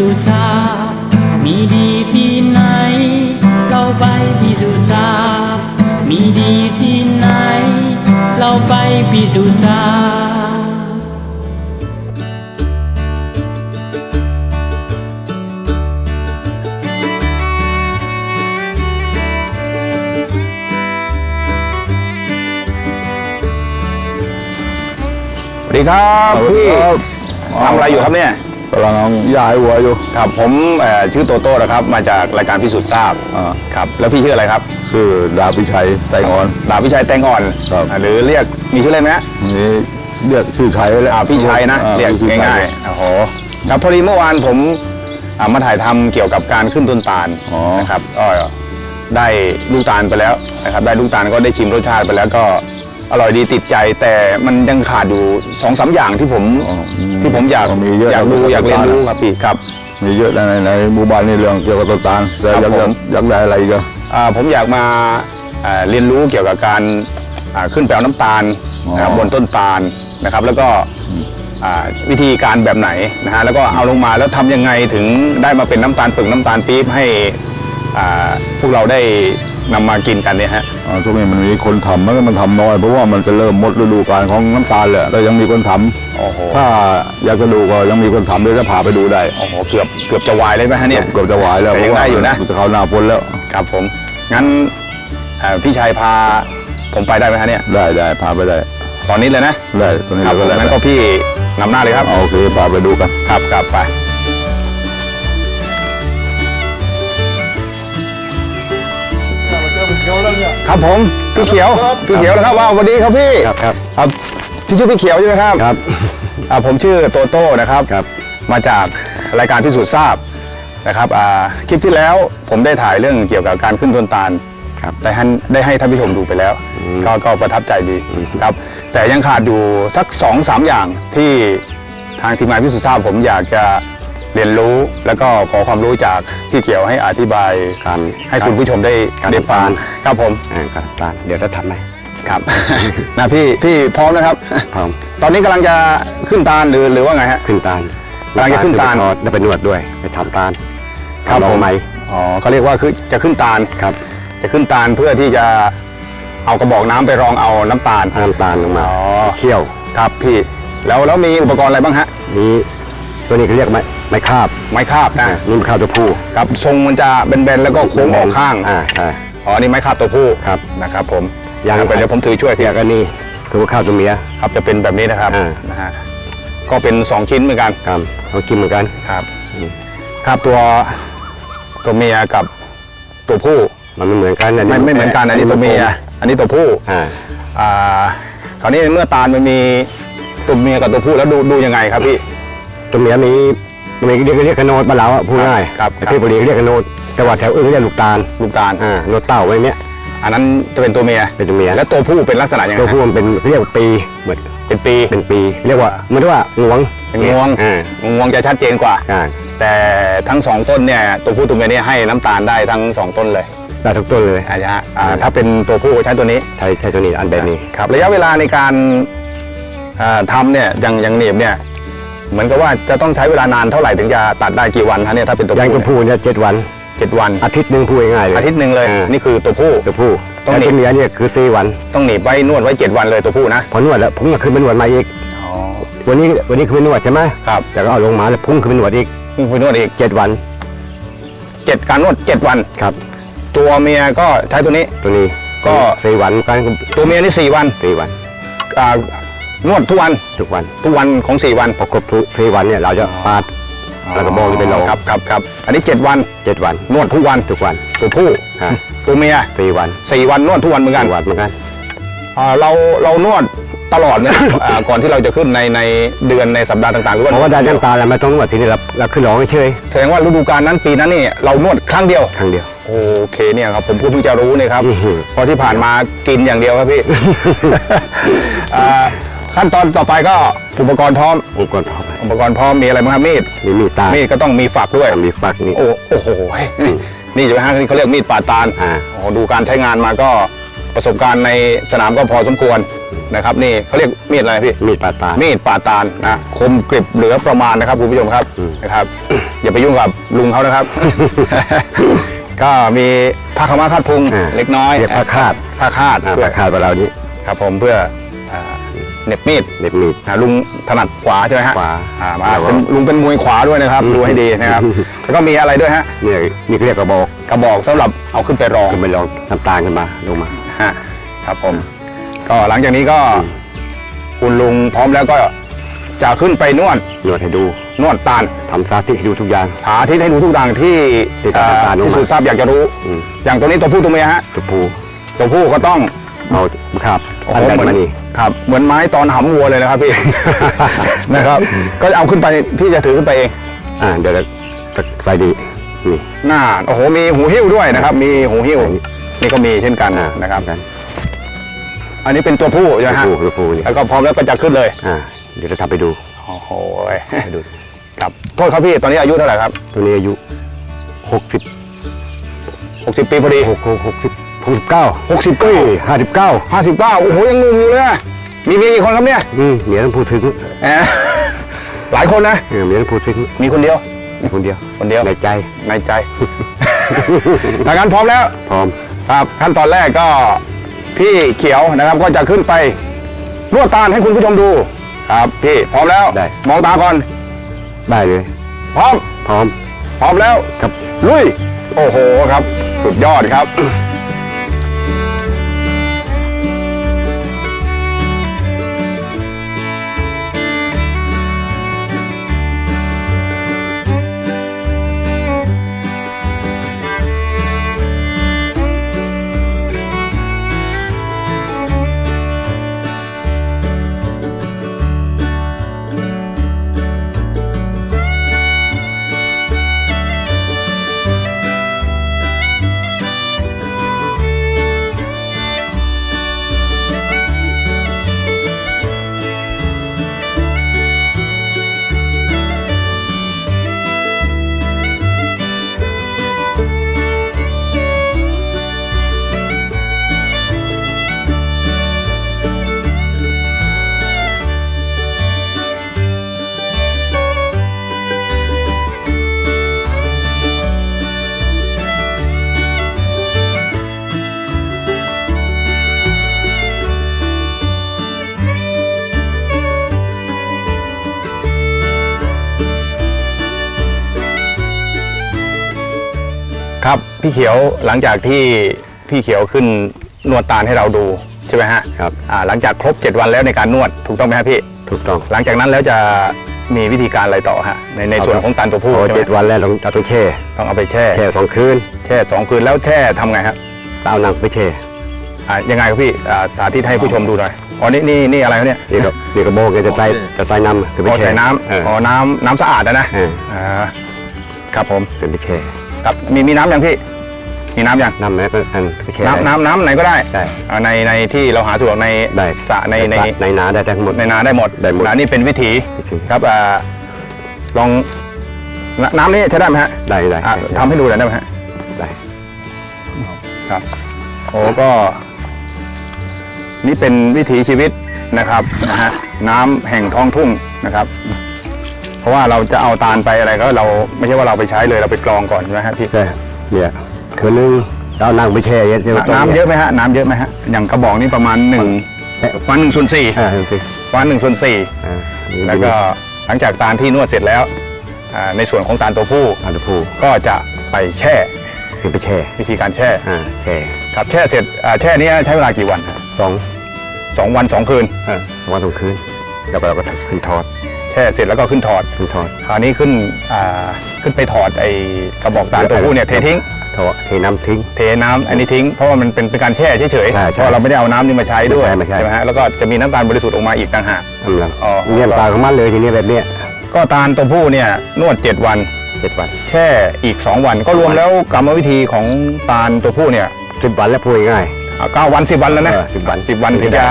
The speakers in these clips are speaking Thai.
ไหนเราไปพิสูจน์ทราบมีดีที่ไหน เราไปพิสูจน์ทราบมีดีที่ไหน เราไปพิสูจน์ทราบสวัสดีครับพี่ทำอะไรอยู่ครับเนี่ย กำลังย่าให้วัวอยู่ครับผมเอ่อชื่อโตโต้นะครับ มาจากรายการพิสูจน์ทราบอ่าครับแล้วพี่ชื่ออะไรครับชื่อดาบพิชัยไตงอน ดาบพิชัยแตงอ่อนครับ อ่าหรือเรียกมีชื่อเล่นไหมฮะ นี่เรียกชื่อชัยแล้วอ่าพี่ชัยนะอ่เรียกพี่ชัง่ายๆโอ้โหครับพอดีเมื่อวานผมอ่ามาถ่ายทำเกี่ยวกับการขึ้นต้นตาลอ๋อนะครับก็ได้ลูกตาลไปแล้วนะครับได้ลูกตาลก็ได้ชิมรสชาติไปแล้วก็ อร่อยดีติดใจแต่มันยังขาดอยู่สองสามอย่างที่ผมอ๋ออืมที่ผมอยากมีเยอะอยากดูนะอยากเรียนรู้ต้นตาลครับพี่ครับ มีเยอะในในหมู่บ้านนี่เรื่องเกี่ยวกับต้นตาลแต่ครับยังผมยังได้อะไรอีกันอ่าผมอยากมาอ่าเรียนรู้เกี่ยวกับการอ่าขึ้นไปเอาน้ำตาลอ๋อนะครับบนต้นตาลนะครับ แล้วก็อ่าวิธีการแบบไหนนะฮะแล้วก็เอาลงมาแล้วทำยังไงถึงได้มาเป็นน้ำตาลปึกน้ำตาลปี๊บให้อ่าพวกเราได้ นำมากินกันเนี่ยฮะ อ่าช่วงนี้มันมีคนทำมันก็มันทำน้อย เพราะว่ามันจะเริ่มหมดฤดูกาลของน้ำตาลแหละแต่ยังมีคนทำโอ้โหถ้าอยากจะดูก็ยังมีคนทำเดี๋ยวจะพาไปดูได้โอ้โห เกือบเกือบจะวายเลยไหมฮะเนี่ย เกือบจะไหวแล้วแต่เพยังราะว่าได้อยู่นะ มัจะเข้าหน้าฝนแล้วครับผม งั้นอ่าพี่ชายพาผมไปได้ไหมฮะเนี่ย ได้ได้พาไปได้ตอนนี้เลยนะ ได้ตอนนี้ครับเราผมก็ได้งั้นก็พี่นำหน้าเลยครับ เอาโอเคพาไปดูกัน ครับครับไป ครับผมพี่เขียวพี่เขียวนะครับว้าวสวัสดีครับพี่ครับครับครับพี่ชื่อพี่เขียวใช่ไหมครับครับอ่าผมชื่อโตโต้นะครับครับ มาจากรายการพิสูจน์ทราบนะครับอ่าคลิปที่แล้วผมได้ถ่ายเรื่องเกี่ยวกับการขึ้นต้นตาลครับได้ให้ได้ให้ท่านผู้ชมดูไปแล้ว ก็ก็ประทับใจดีครับ แต่ยังขาดอยู่สักสองสามอย่างที่ทางทีมงานพิสูจน์ทราบผมอยากจะ เรียนรู้แล้วก็ขอความรู้จากพี่เขียวให้อธิบายการให้คุณผู้ชมได้การได้ฟังทำตาล ครับผมอ่าการตาลเดี๋ยวจะทำไหมครับ นะพี่พี่พร้อมนะครับ พร้อมตอนนี้กำลังจะขึ้นตาลหรือหรือว่าไงฮะ ขึ้นตาลกำลังจะขึ้นตาลไปทอดแล้วไปนวดด้วย ไปทำตาลครับลอผงมไหมอ๋อเขาเรียกว่าคือจะขึ้นตาล ครับจะขึ้นตาลเพื่อที่จะเอากระบอกน้ำไปรองเอาน้ำตาลเอาน้ำตาลลงมาอ๋อ เคี่ยว ครับพี่ แล้วแล้วมีอุปกรณ์อะไรบ้างฮะ นี้ตัวนี้เขาเรียกไม้ ไม้คาบไม้คาบนะอ่านี่มันคาบตัวผู้กับทรงมันจะเบนๆแล้วก็โค้งออกข้างอ่าอ่าอ๋อนี่ไม้คาบตัวผู้ครับนะครับ ผมยังไปเดี๋ยวผมถือช่วยเรีพี่ยกอันนี้คือว่าข้าวตัวเมียครับจะเป็นแบบนี้นะครับอ่านะฮะก็เป็นสองชิ้นเหมือนกันครับเขากินเหมือนกันครับครับตัวตัวเมียกับตัวผู้มันไม่เหมือนกันอัไม่ไม่เหมือนกันอันนี้ตัวเมียอันนี้ตัวผู้อ่าอ่าคราวนี้เมื่อตาลมันมีตัวเมียกับตัวผู้แล้วดูดูยังไงครับพี่ตัวเมียมีตัว เมียเรียกเรียกกระโนดบ้านเราอะพูดง่ายครับแต่ที่บุรีเรียกกระโนดแต่ว่าแถวอื่นเรียกลูกตาลลูกตาล อ่าโนดเต่าไว้เนี้ยอันนั้นจะเป็นตัวเมีย เป็นตัวเมียแล้วตัวผู้เป็นลักษณะยังไงตัวฮะผู้มันเป็นเรียกว่าปีเหมือนเป็นปี เป็นปี เรียกว่าเหมันเรียกว่างวงเป็นงวงอ่างวงจะชัดเจนกว่า อ่าแต่ทั้งสองต้นเนี่ยตัวผู้ตัวเมียเนี่ยให้น้ำตาลได้ทั้งสองต้นเลยได้ทุกต้นเลยอาจจะอ่าถ้าเป็นตัวผู้ก็ใช้ตัวนี้ ใช้ใช้ตัวนี้อันแบบนี้ ครับระยะเวลาในการอ่าทำเนี่ยอย่างอย่างหนีบเนี่ย เหมือนกับว่าจะต้องใช้เวลานานเท่าไหร่ถึงจะตัดได้กี่วันคะเนี่ยถ้าเป็นตัวยังผู้ตัวผู้เนี่ยเจ็ดวันเจ็ดวันอาทิตย์หนึ่งพูดง่ายๆเลยอาทิตย์หนึ่งเลยอ่านี่คือตัวผู้ตัวผู้ต้องแต่หนีบ ตัวเมียเนี่ยคือสี่วัน ต้องหนีบไว้นวดไว้เจ็ดวันเลยตัวผู้นะพอนวดแล้วพุ่งก็ขึ้นเป็นนวดมาอีก อ๋อวันนี้วันนี้คือเป็นนวดใช่ไหมครับแต่ก็เอาลงมาแล้วพุ่งขึ้นเป็นนวดอีกนี่ไปนวดอีกเจ็ดวันเจ็ดการนวดเจ็ดวัน ครับ ตัวเมียก็ใช้ตัวนี้ ตัวนี้ก็ สี่วันกันตัวเมียนี่สี่วัน สี่วันอ่า นวดทุกวันทุกวันทุกวันของสี่วันพอครบสี่วันเนี่ยเราจะปาดแล้วก็มองไปลงครับครับครับอันนี้เจ็ดวันเจ็ดวัน นวดทุกวันทุกวันตัวผู้ฮะตัวเมียสี่วันสี่วันนวดทุกวันเหมือนกันสี่วันเหมือนกันอ่าเราเรานวดตลอดเนี่ยอ่าก่อนที่เราจะขึ้นในในเดือนในสัปดาห์ต่างๆหรือว่าเพราะว่าได้น้ำตาลแล้วไม่ต้องนวดทีนี้เราเราขึ้นร้องเฉยแสดงว่าฤดูกาลนั้นปีนั้นนี่เรานวดครั้งเดียวๆครั้งเดียวโอเคเนี่ยครับผมเพิ่งจะรู้เนี่ยครับอื้อหือเพราะที่ผ่านมากินอย่างเดียวครับพี่อ่า ขั้นตอนต่อไปก็อุปกรณ์พร้อมองค์กรพอไปอุปกรณ์พร้อมมีอะไรบ้างครับมีดมีมีดตาลมีดก็ต้องมีฝักด้วยมีฟักนี่โอ้โอ้โหนี่นี่ใช่ไหมฮะที่เขาเรียกมีดปาดตาลอ่าโอ้โหดูการใช้งานมาก็ประสบการณ์ในสนามก็พอสมควรนะครับนี่เขาเรียกมีดอะไรพี่มีดปาดตาลมีดป่าตาลนะคมกริบเหลือประมาณนะครับคุณผู้ชมครับอืมนะครับ อย่าไปยุ่งกับลุงเขานะครับ ก็มีผ้าขาวม้าคาดพุงอ่าเล็กน้อยเรียกผ้าคาดผ้าคาดอ่าเพื่อปาดคาดไปเรานี้ครับผมเพื่ออ่า เหน็บมีดเล็บมีด อ่าลุงถนัดขวาใช่ไหมฮะขวาอ่ามาแล้วก็ เป็นลุงเป็นมวยขวาด้วยนะครับดูให้ดีนะครับ แล้วก็มีอะไรด้วยฮะเนี่ยนี่ก็เรียกกระบอกกระบอกสำหรับเอาขึ้นไปรอง ขึ้นไปลองน้ำตาลขึ้นมาลงมา ฮะครับผม ก็หลังจากนี้ก็ คุณลุงพร้อมแล้วก็จะขึ้นไปนวดนวดให้ดูนวดตาลทำสาธิตให้ดูทุกอย่างหาที่ให้ดูทุกอย่างที่ติดตามเอ่อตาลลงมาที่สุดทราบอยากจะรู้ อืม อย่างตัวนี้ตัวผู้ตัวเมียฮะตัวผูตัวผู้ก็ต้อง เอาครับโอ้อันโหแบนเหมือนมานี่ครับเหมือนไม้ตอนหำวัวเลยนะครับพี่ นะครับ ก็เอาขึ้นไปพี่จะถือขึ้นไปเอง อ่าเดี๋ยวจะใส่ดีนี่หน้าโอ้โหมีหูหิ้วด้วยนะครับ มีหูหิ้วอันนี้นี่ก็มีเช่นกันอ่านะครับกันอันนี้เป็นตัวผู้ใช่ไหมตัวฮะผูตัวผูนี่แล้วก็พร้อมแล้วก็จะขึ้นเลยอ่าเดี๋ยวจะทำไปดูโอ้โหให้ดูครับโทษครับพี่ตอนนี้อายุเท่าไหร่ครับตัวนี้อายุหกสิบ60ปีพอดีหกหก หกสิบหกสิบเก้า60เอ้ยห้าสิบเก้า59โอ้โหยังงงอยู่เลยอะมีเมียกี่คนครับเนี่ยอืมเมียต้องพูดถึงแหมหลายคนนะ เออเมียต้องพูดถึงมีคนเดียว มีคนเดียวคนเดียว ในใจในใจ ถ้างั้นพร้อมแล้ว พร้อม ครับขั้นตอนแรกก็พี่เขียวนะครับก็จะขึ้นไปนวดตาลให้คุณผู้ชมดู ครับพี่พร้อมแล้วได้ มองตาก่อน ได้เลย พร้อม พร้อม พร้อมแล้วครับ ลุย โอ้โหครับ สุดยอดครับ พี่เขียวหลังจากที่พี่เขียวขึ้นนวดตาลให้เราดูใช่ไหมฮะครับ อ่าหลังจากครบ 7 วันแล้วในการนวดถูกต้องไหมครับพี่ ถูกต้องหลังจากนั้นแล้วจะมีวิธีการอะไรต่อฮะในในส่วนของตาลตัวผู้พอใช่ไหมเจ็ดวันแล้วต้องเราต้องแช่ต้องเอาไปแช่ แช่สองคืนแช่สองคืนแล้วแช่ทำไงครับเอาหนังไปแช่อ่ายังไงครับพี่อ่าสาธิตให้ผู้ชมดูหน่อยอ๋อนี่นี่นี่อะไรครับเนี่ยนี่ก็นี่ก็โบกจะใส่จะใส่น้ำคือไปอ๋อแช่ใส่น้เออำอ๋อน้ำน้ำสะอาดนะนะเอออ่าครับผมเป็นไปแช่ครับมีมีน้ำยังพี่ มีน้ำยังน้ำไหนก็อันไปแช่น้ำน้ำน้ำไหนก็ได้ได้อ่าในในที่เราหาสะดวกในได้สระในในสระในนาได้ทั้งหมดในนาได้หมดได้หมดนะนี่เป็นวิถีวิถี ครับอ่าลองนน้ำนี่ใช้ได้ไหมฮะได้ได้อะได้ทำให้ดูหน่อยได้ไหมฮะ ได้ ครับโอ้ก็ นี่เป็นวิถีชีวิตนะครับนะฮะน้ำแห่งท้องทุ่งนะครับ เพราะว่าเราจะเอาตาลไปอะไรก็เราไม่ใช่ว่าเราไปใช้เลยเราไปกรองก่อนใช่ไหมฮะพี่ใช่เนี่ย คืนนึงเรานั่งไปแช่เย็นเย็นต้มน้ำเยอะไหมฮะน้ำเยอะไหมฮะอย่างกระบอกนี่ประมาณหนึ่งเอ๊ะประมาณหนึ่งส่วนสี่อ่าดูสิประมาณหนึ่งส่วนสี่อ่าแล้วก็หลังจากตาลที่นวดเสร็จแล้วอ่าในส่วนของตาลตัวผู้อันดูผูก็จะไปแช่คือไปแช่ วิธีการแช่อ่าแช่ครับแช่เสร็จอ่าแช่นี้ใช้เวลากี่วันฮะสองสองวันสองคืนอ่าวันสองคืนแล้วก็เราก็ขึ้นทอด แช่เสร็จแล้วก็ขึ้นถอดขึ้นทอดคราวนี้ขึ้นอ่าขึ้นไปถอดไอ้กระบอกตาลตัวผู้เนี่ยเททิ้ง ทอดเทน้ำทิ้ง เทน้ำอันนี้ทิ้ง เพราะว่ามันเป็นเป็นการแช่เฉยๆใช่ใช่เพราะเราไม่ได้เอาน้ำนี่มาใช้ด้วยไม่ใช่ไม่ใช่ ไหมฮะแล้วก็จะมีน้ำตาลบริสุทธิ์ออกมาอีกต่างหาก กำลังอ๋อ เงียบตาของมันเลยทีนี้แบบเนี้ยก็ตาลตัวผู้เนี่ยนวด 7 วัน เจ็ดวันแช่อีก 2 วัน ก็รวมแล้วกรรมวิธีของตาลตัวผู้เนี่ยสิบวันแล้วพูดง่ายอ่าเก้าวันสิบวันแล้วนะเออ10วัน สิบวันถึงจะ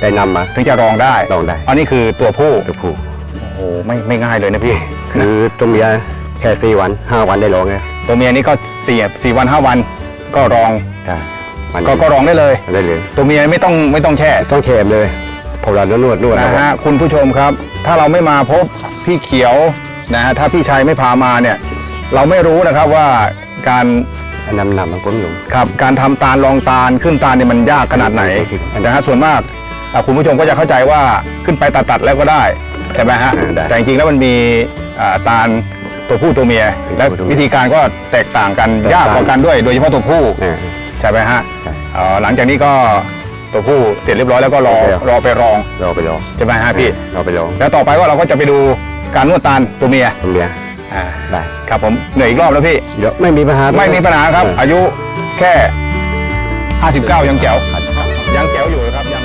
ได้นำมา ถึงจะรองได้รองได้ อันนี้คือตัวผู้ตัวผู้โอ้โหไม่ไม่ง่ายเลยนะพี่ คือตัวเมียแค่สี่วันห้าวันได้รองไง ตัวเมียนี่ก็สี่สี่วันห้าวันก็รองใช่มันก็ก็รองได้เลย ได้เลย ตัวเมียไม่ต้องไม่ต้องแช่ ต้องแฉบเลยพอเรานวดนวดนะฮะคุณผู้ชมครับ ถ้าเราไม่มาพบพี่เขียวนะฮะถ้าพี่ชัยไม่พามาเนี่ย เราไม่รู้นะครับว่าการนำนำมาก้มลงครับการทำตาลรองตาลขึ้นตาลเนี่ยมันยากขนาดไหนใช่ครับนะฮะส่วนมากอะคุณผู้ชมก็จะเข้าใจว่าขึ้นไปตัดตัดๆแล้วก็ได้ใช่ไหมฮะอ่าได้ แต่จริงๆแล้วมันมีอ่าตาล ตัวผู้ตัวเมีย และตัวผู้ตัวเมียวิธีการก็แตกต่างกันแตกต่าง ยากกว่ากันด้วย โดยเฉพาะตัวผู้อ่า ใช่ไหมฮะใช่เอ่อหลังจากนี้ก็ตัวผู้เสร็จเรียบร้อยแล้วก็รอโอเคครับ รอไปรองรอไปรอใช่ไหมฮะพี่รอไปรอแล้วต่อไปก็เราก็จะไปดูการนวดตาลตัวเมียตรงเนี้ยอ่าได้ครับผมเหนื่อยอีกรอบแล้วพี่ เดี๋ยวไม่มีปัญหาไม่มีปัญหาครับเอออายุแค่ 59 ยังแจ๋วยังแจ๋วอยู่ครับยัง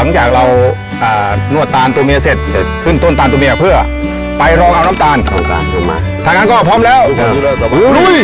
หลังจากเราอ่านวดตาลตัวเมียเสร็จขึ้นต้นตาลตัวเมียเพื่อ ไปรองเอาน้ำตาลตรงกลางลงมาทางนั้นก็พร้อมแล้ว ลุย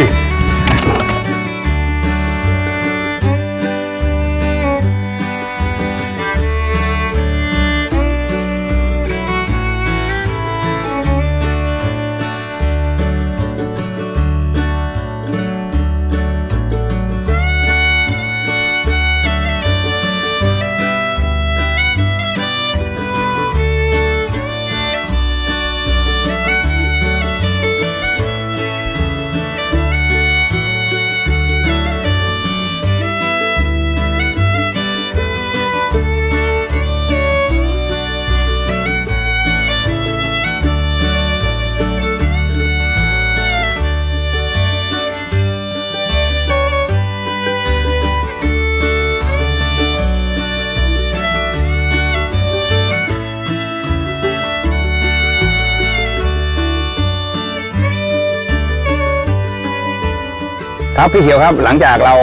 ครับพี่เขียวครับหลังจากเรา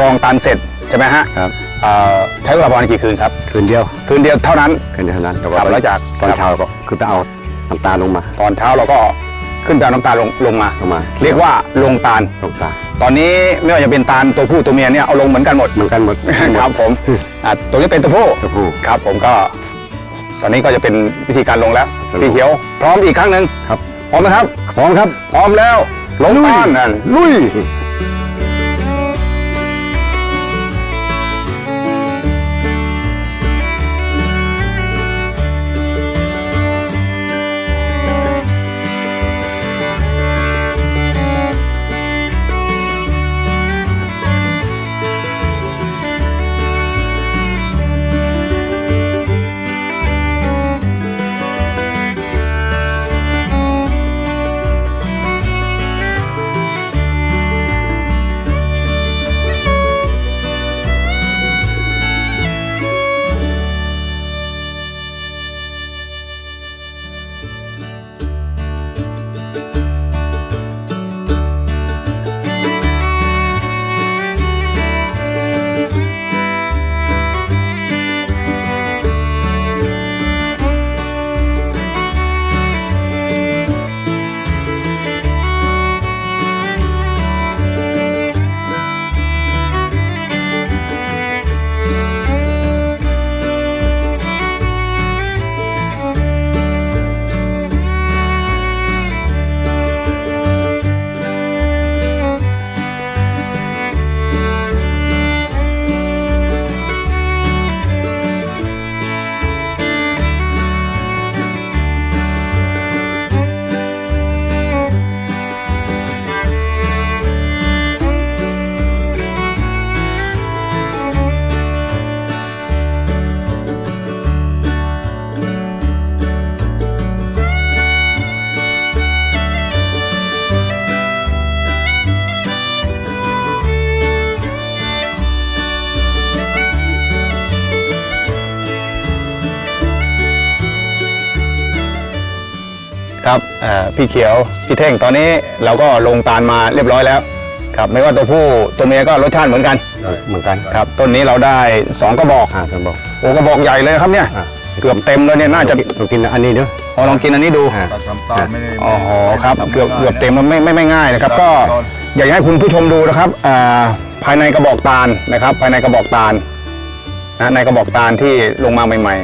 รองตาลเสร็จใช่ไหมฮะครับเอ่อใช้เวลาประมาณกี่คืนครับคืนเดียวคืนเดียวเท่านั้น คืนเดียวเท่านั้นแต่ครับแล้วจาก ตอนเช้าก็คือไปเอาน้ำตาลลงมาตอนเช้าเราก็ขึ้นไปเอาน้ำตาลลงลงมา ลงมาเรียกว่าลงตาล ลงตาลตอนนี้ไม่ว่าจะเป็นตาลตัวผู้ตัวเมียเนี่ยเอาลงเหมือนกันหมด เหมือนกันหมดครับผมอะตัวนี้เป็นตัวผู้ตัวผู้ ครับผมก็ ตอนนี้ก็จะเป็นวิธีการลงแล้วสรุป พี่เขียว พร้อมอีกครั้งหนึ่งครับ พร้อมไหมครับ พร้อมครับ พร้อมแล้วลงตาลนั่นลุย พี่เขียวพี่เท่งตอนนี้เราก็ลงตาลมาเรียบร้อยแล้วครับไม่ว่าตัวผู้ตัวเมียก็รสชาติเหมือนกันเหมือนกันครับต้นนี้เราได้สองกระบอกอ่าผมบอกโอ้กระบอกใหญ่เลยครับเนี่ยอ่าเกือบเต็มเลยเนี่ยน่าจะเรากินอันนี้เด้อพอลองกินอันนี้ดูอ่าตัดน้ำตาลไม่ได้อ๋อครับเกือบเกือบเต็มมันไม่ไม่ไม่ง่ายนะครับ ก็อยากให้คุณผู้ชมดูนะครับอ่าภายในกระบอกตาลนะครับ ภายในกระบอกตาลนะในกระบอกตาลที่ลงมาใหม่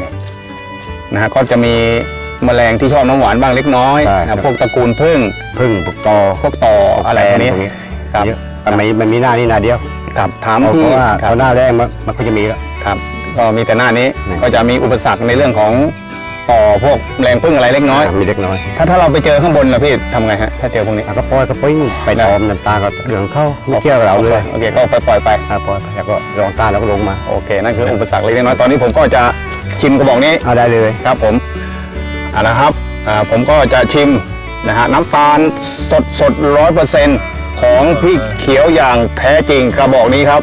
ๆนะฮะก็จะมี แมลงที่ชอบน้ำหวานบ้างเล็กน้อยนะพวกตระกูลพึ่งพึ่งพวกตอพวกต่ออะไรพวกนี้พวกนี้ ครับ เยอะมันมีมันมีหน้านี่หน้าเดียวครับถามเพราะพี่ว่าครัเขาบหน้าแรกมันมันก็จะมีแล้ว ครับ ก็มีแต่หน้านี้นี่ ก็จะมีอุปสรรคในเรื่องของต่อพวกแมลงพึ่งอะไรเล็กน้อย มีเล็กน้อยถ้าถ้าเราไปเจอข้างบนล่ะพี่ทำไงฮะถ้าเจอพวกนี้อะก็ปล่อยก็ปล่อยไปตอมน้ำตาลก็เหลืองเข้าไม่เกี่ยวกับเราเลยโอเคก็ไปปล่อยไป อะปล่อยไปแล้วก็ลองตาแล้วก็ลงมาโอเค นั่นคืออุปสรรคเล็กน้อย ตอนนี้ผมก็จะชิมกระบอกนี้ เอาได้เลย ครับผมอ่า นะครับอ่าผมก็จะชิมนะฮะน้ำตาลสดสดร้อยเปอร์เซ็นต์ของพี่เขียวอย่างแท้จริงกระบอกนี้ครับ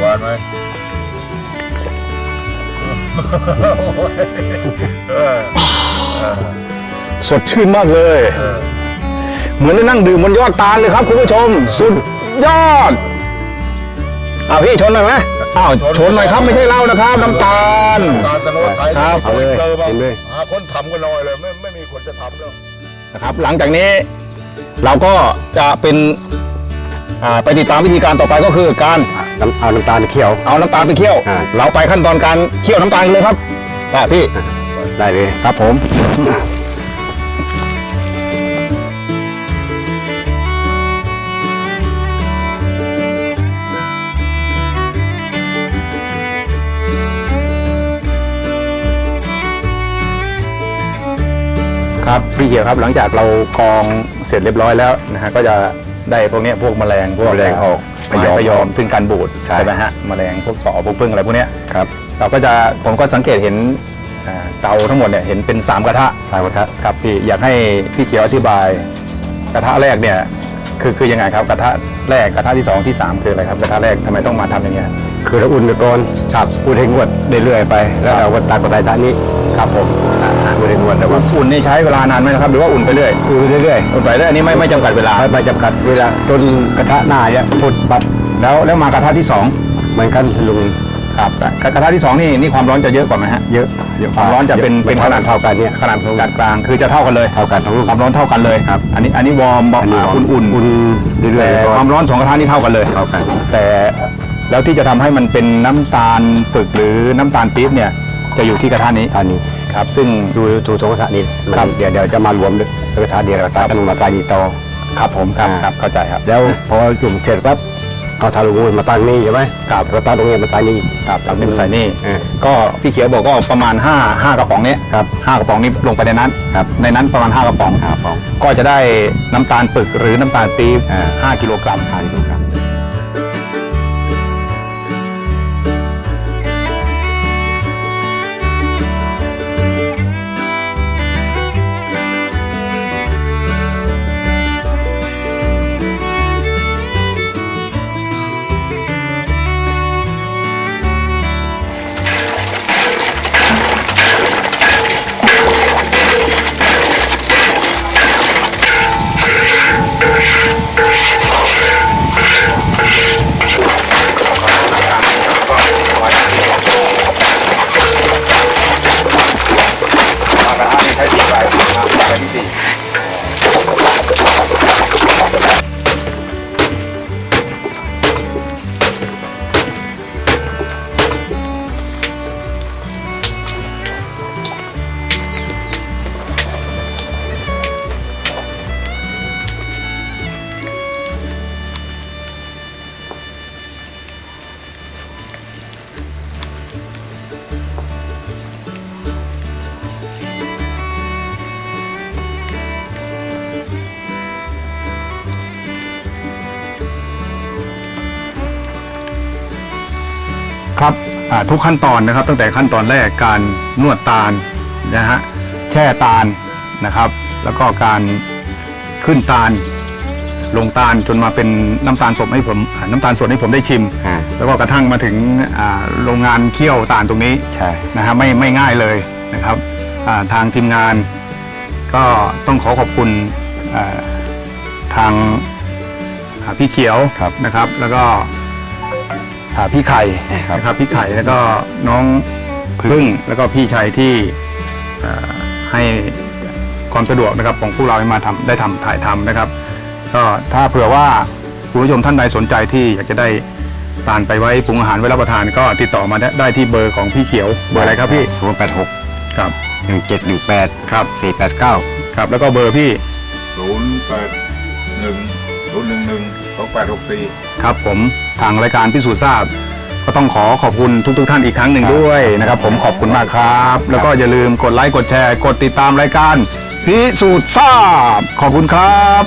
หวานไหมสดชื่นมากเลย เหมือนได้นั่งดื่มบนยอดตาลเลยครับคุณผู้ชม สุดยอด อ้าวพี่ชนหน่อยไหมอ้าวชนหน่อยครับไม่ใช่เหล้านะครับน้ำตาล ตาลตะโนดไทยครับเอาเลยเจอบ้างกินเลยหาคนทำกันหน่อยเลยไม่ไม่มีคนจะทำแล้วนะครับ หลังจากนี้เราก็จะเป็นอ่าไปติดตามวิธีการต่อไปก็คือการอะน้ำเอาน้ำตาลเคี่ยว เอาน้ำตาลไปเคี่ยว อ่า เราไปขั้นตอนการเคี่ยวน้ำตาลกันเลยครับป่ะพี่ ได้เลย ครับผม ครับพี่เขียวครับหลังจากเรากรองเสร็จเรียบร้อยแล้วนะฮะก็จะได้พวกเนี้ยพวกแมลงพวกแมลงออกพยอมพยอมซึ่งการบูดใช่ใช่ไหมฮะแมลงพวกต่อพวกพึ่งอะไรพวกเนี้ยครับ เราก็จะผมก็สังเกตเห็นอ่าเตาทั้งหมดเนี่ยเห็นเป็น 3 กระทะตามกระทะครับพี่อยากให้พี่เขียวอธิบาย กระทะแรกเนี่ยคือคือยังไงครับกระทะแรกกระทะที่สองที่สามคืออะไรครับกระทะแรกทำไมต้องมาทำอย่างเงี้ย คือเราอุ่นไปก่อนครับอุ่นให้งวดเรื่อยๆไป แล้วเราก็ตักกระใส่ถาดนี้ ครับผมอ่าฮะอุ่นให้งวดแล้วก็อุ่นนี่ใช้เวลานานไหมนะครับ หรือว่าอุ่นไปเรื่อยอุ่นเรื่อยอุ่นไปเรื่อยอันนี้ไม่ไม่จำกัดเวลาๆไม่ไม่จำกัดเวลาจนกระทะหน้าเนี่ยพุดปั๊บแล้วแล้วมากระทะที่สองเหมือนกันลุงครับกระทะที่สองนี่นี่ความร้อนจะเยอะกว่าไหมฮะเยอะเยอะความร้อนจะเป็นยเป็นขนาดเท่ากันเนี่ยขนาดขนาดกลางคือจะเท่ากันเลยเท่ากันทั้งลูกความร้อนเท่ากันเลยครับอันนี้อันนี้วอร์มบอกอันนี้อุ่นอุ่นๆอุ่นเรื่อยแต่ๆความร้อนสองกระทะนี่เท่ากันเลยเท่ากันแต่แล้วที่จะทำให้มันเป็นน้ำตาลปึกหรือน้ำตาลปี๊บเนี่ย จะอยู่ที่กระทะนี้ตอนนี้ครับ ซึ่ง ดูดูตรงกระทะนี้มันครับ เดี๋ยวเดี๋ยวจะมารวมด้วยกระทะเดียวแล้วตักกันมาใส่นี่ต่อ ครับผมครับอ่า ครับเข้าใจครับ แล้วพอจุ่มเสร็จปั๊บเอาทาลุงมาตั้งนี่ใช่ไหมครับแล้วตักตรงนี้มาใส่นี่ ครับทำเป็นใส่นี่เออก็พี่เขียวบอกก็ประมาณ5 5กระป๋องเนี้ยครับห้ากระป๋องนี้ลงไปในนั้น ครับ ในนั้นประมาณ 5 กระป๋องห้าฟอง ก็จะได้น้ำตาลปึกหรือน้ำตาลปี๊บอ่า5กิโลกรัมห้ากิโลกรัม ครับอ่าทุกขั้นตอนนะครับ ตั้งแต่ขั้นตอนแรกการนวดตาลนะฮะแช่ตาลนะครับ แล้วก็การขึ้นตาลลงตาลจนมาเป็นน้ำตาลสดให้ผมอ่าน้ำตาลสดให้ผมได้ชิมอ่าแล้วก็กระทั่งมาถึงอ่าโรงงานเคี่ยวตาลตรงนี้ใช่นะฮะไม่ไม่ง่ายเลยนะครับอ่าทางทีมงาน ก็ต้องขอขอบคุณอ่าทางอ่าพี่เขียวครับนะครับ แล้วก็ อ่าพี่ไข่ครับ นะครับพี่ไข่แล้วก็น้องพึ่งแล้วก็พี่ชัยที่เอ่อให้ความสะดวกนะครับของพวกเราให้มาทำได้ทำถ่ายทำนะครับก็ถ้าเผื่อว่าคุณผู้ชมท่านใดสนใจที่อยากจะได้ตาลไปไว้ปรุงอาหารไว้รับประทานก็ติดต่อมาได้ได้ที่เบอร์ของพี่เขียวเบอร์อะไรครับพี่ศูนย์แปดหกครับหนึ่งเจ็ดหนึ่งแปดครับสี่แปดเก้าครับ แล้วก็เบอร์พี่ ศูนย์แปดหนึ่งศูนย์หนึ่งหนึ่ง สองแปดหกสี่ครับผมทางรายการพิสูจน์ทราบ ก็ต้องขอขอบคุณทุกๆทท่านอีกครั้งหนึ่งด้วยนะครับผมขอบคุณมากครับ แล้วก็อย่าลืมกดไลค์กดแชร์ กดติดตามรายการพิสูจน์ทราบ ขอบคุณครับ